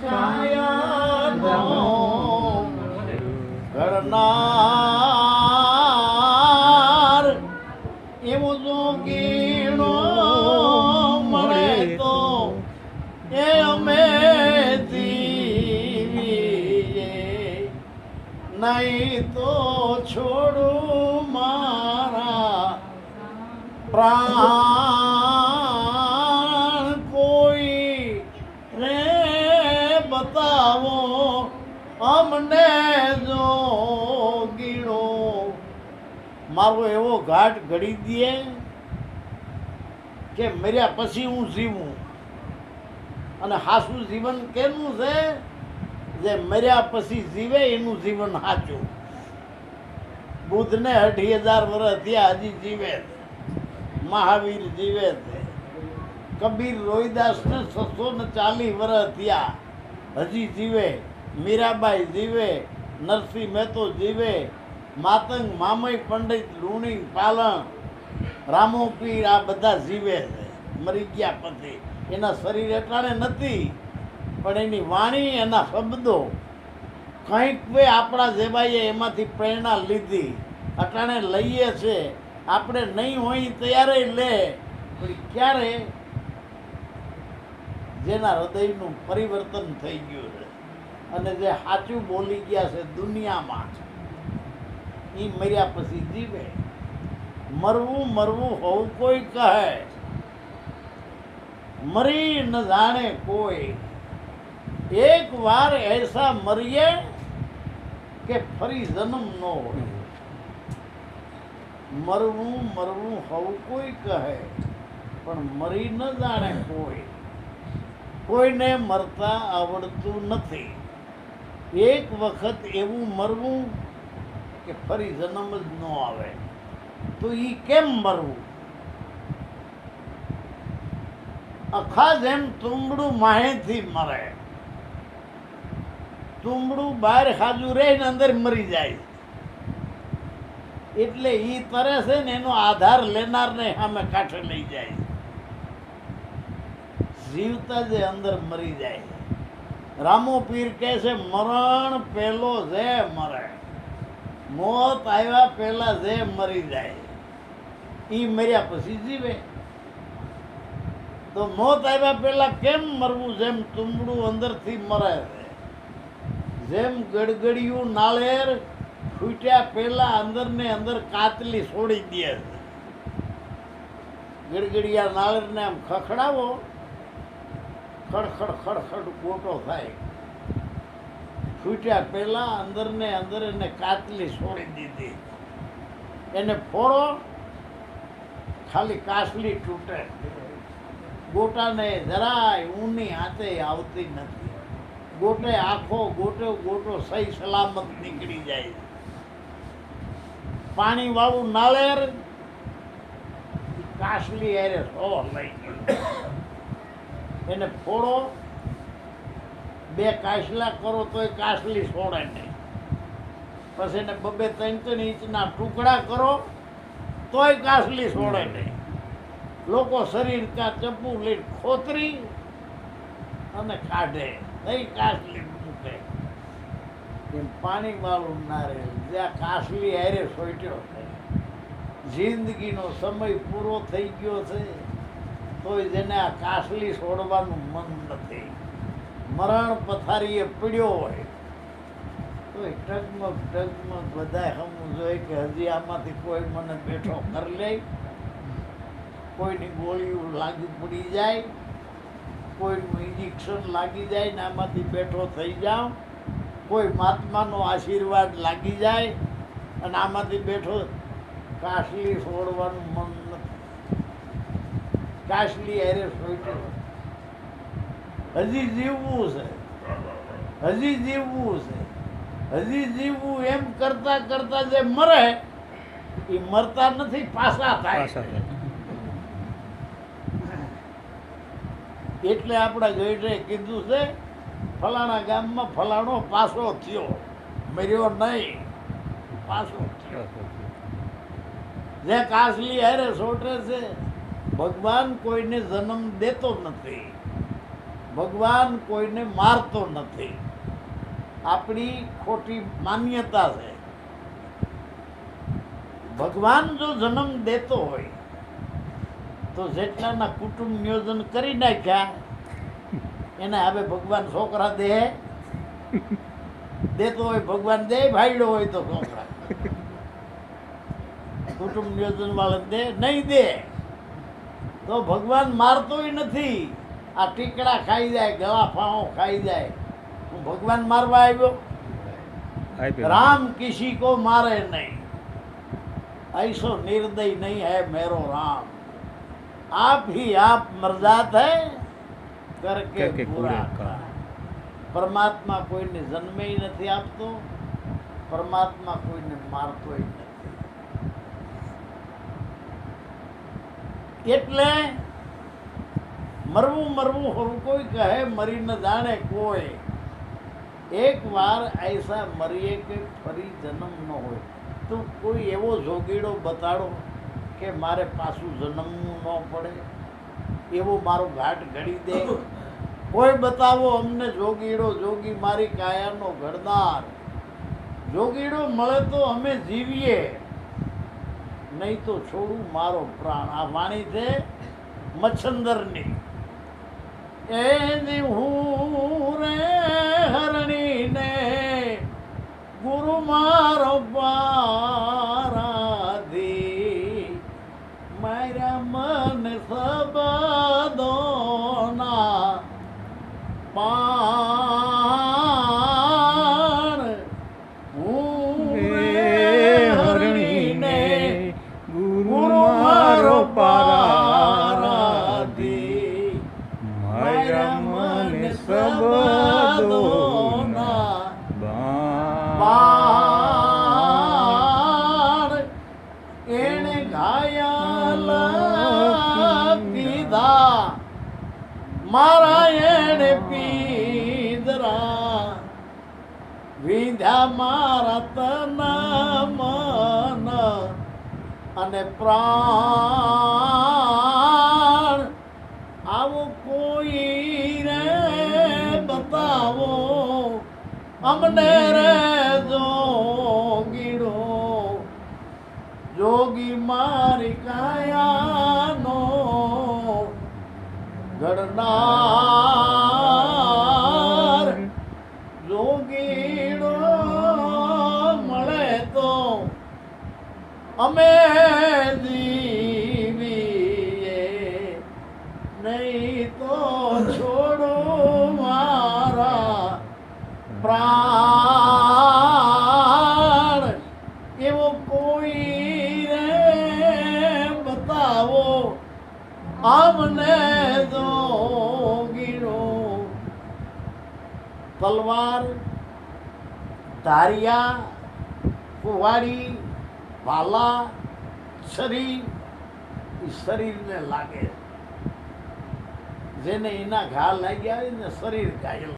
કાયાનો કરનાર એવું જો ગીણો મળે તો એ અમે જીવીએ નહીં તો છોડું મારા પ્રાણ બતાવો અમને જો ગીણો. મારો એવો ઘાટ ઘડી દે કે મર્યા પછી હું જીવું. અને હાસું જીવન કેનું છે? જે મર્યા પછી જીવે એનું જીવન સાચું બુદ્ધને અઢી હજાર વર્ષ થયા હજી જીવે છે. મહાવીર જીવે છે. કબીર રોહિદાસને છસો ને ચાલીસ વર્ષ થયા. હજી જીવે, મીરાબાઈ જીવે, નરસિંહ મહેતો જીવે, માતંગ, મામય, પંડિત, લુણી, પાલણ રામોપીર આ બધા જીવે છે. મરી ગયા પછી. એના શરીર અટાણે નથી, પણ એની વાણી, એના શબ્દો કંઈક બે આપણા જેવાઈએ એમાંથી પ્રેરણા લીધી. અટાણે લઈએ છે. આપણે નહીં હોય ત્યારે લે, પણ ક્યારે જેના હૃદયનું પરિવર્તન થઈ ગયું છે. અને જે સાચું બોલી ગયા છે દુનિયામાં એ મર્યા પછી જીવે. મરવું મરવું હોવું કોઈ કહે. મરી ન જાણે કોઈ. એક વાર એસા મરીએ કે ફરી જન્મ ન હોય. મરવું મરવું હોવું કોઈ કહે. પણ મરી ન જાણે કોઈ. કોઈને મરતા આવડતું નથી. એક વખત એવું મરવું કે ફરી જન્મ જ ન આવે. તો એ કેમ મરવું? અખા જેમ તુંબડું માહેથી મરે. તુંબડું બહાર ખાજુ રહે ને અંદર મરી જાય. એટલે એ તરે છે ને એનો આધાર લેનારને સામે કાંઠે લઈ જાય. જીવતા જે અંદર મરી જાય. રામો પીર કહે છે, મરણ પહેલો જે મરે, મોત આવ્યા પહેલા જે મરી જાય. એ મર્યા પછી જીવે. તો મોત આવ્યા પહેલા કેમ મરવું? જેમ તુંબડું અંદરથી મરે છે, જેમ ગડગડિયું નાળેર ફૂટ્યા પહેલા અંદર ને અંદર કાતલી છોડી દે છે. ગડગડિયા નાળેરને આમ ખખડાવો. ખડખડ ખડખડ ગોટો થાય. છૂટ્યા પહેલા અંદર ને અંદર એને કાતલી છોડી દીધી. એને ફોડો, ખાલી કાસલી તૂટે. ગોટાને જરાય ઊની હાથે આવતી નથી. ગોટે આખો, ગોટો ગોટો સહી સલામત નીકળી જાય. પાણી વાળું નાળેર કાસલી એરે સો લઈ ગયું. એને ફોડો. બે કાસલા કરો તોય કાસલી છોડે નહીં. પછી એને બબે ત્રણ ત્રણ ઇંચના ટુકડા કરો, તોય કાસલી છોડે નહીં. લોકો શરીર કા ચપ્પુ લઈને ખોતરી અને કાઢે. નહીં કાસલી મૂકે એમ પાણી વાળું ના રહે જ્યાં કાસલી હારે સોટ્યો છે. જિંદગીનો સમય પૂરો થઈ ગયો છે. તોય જેને આ કાસલી છોડવાનું મન નથી. મરણ પથારીએ પીડ્યો હોય, તોય ટગમગ ટગમગ બધાય હમું જોઈએ કે હજી આમાંથી કોઈ મને બેઠો કરી લે. કોઈની ગોળીઓ લાગી પડી જાય, કોઈનું ઇન્જેક્શન લાગી જાય ને આમાંથી બેઠો થઈ જાઉં. કોઈ મહાત્માનો આશીર્વાદ લાગી જાય અને આમાંથી બેઠો કાશલી છોડવાનું મન અરે સોચ્યો હજી જીવવું છે. હજી જીવવું છે. હજી જીવવું એમ કરતા કરતા જે મરે એ મરતા નથી પાસા થાય. એટલે આપણા ગઈડે કીધું છે ફલાણા ગામમાં ફલાણો પાસો થયો. મર્યો નહીં પાસો થયો. જે કાસલી હારે સોટે છે ભગવાન કોઈને જન્મ દેતો નથી. ભગવાન કોઈને મારતો નથી. આપણી ખોટી માન્યતા છે. ભગવાન જો જન્મ દેતો હોય, તો જેટલાના કુટુંબ નિયોજન કરી નાખ્યા. એને હવે ભગવાન છોકરા દે. દેતો હોય, ભગવાન દે, ભાઈડો હોય તો છોકરા. કુટુંબ નિયોજન વાળા દે, નહીં દે. તો ભગવાન મારતોય નથી આ ટીકડા ખાઈ જાય ગળા ફાંઓ ખાઈ જાય હું ભગવાન મારવા આવ્યો राम किसी को मारे नहीं ऐसो निर्दय नहीं है मेरो राम आप ही आप मर्जात है करके करके पूरा पूरा का પરમાત્મા કોઈને જન્મે નથી આપતો પરમાત્મા કોઈને મારતોય નથી એટલે મરવું મરવું હોવું કોઈ કહે મરી ન જાણે કોઈ. એક વાર ऐसा મરીએ કે ફરી જન્મ ન હોય. તો કોઈ એવો જોગીડો બતાડો કે મારે પાછું જન્મવું ન પડે, એવો મારો ઘાટ ઘડી દે. કોઈ બતાવો અમને જોગીડો, જોગી મારી કાયાનો ઘડદાર. જોગીડો મળે તો અમે જીવીએ. નહીં તો છોડું મારો પ્રાણ. આ વાણી છે મચ્છંદરની. એની હું રે હરણીને ગુરુ મારો પારાધી મારા મન સબદોના પાણ મારા પીધરા વિંધ્યા મારા તના મન અને પ્રાણ આવો કોઈ રે બતાવો. અમને રે જોગીડો. જોગી મારી કાયાનો ઘડનાર. જોગીડો મળે તો અમે જીવીએ તલવાર, ધારિયા, કુવાડી ભાલા શરીર એ શરીરને લાગે. જેને એના ઘા લાગ્યા હોય ને શરીર ઘાયલ.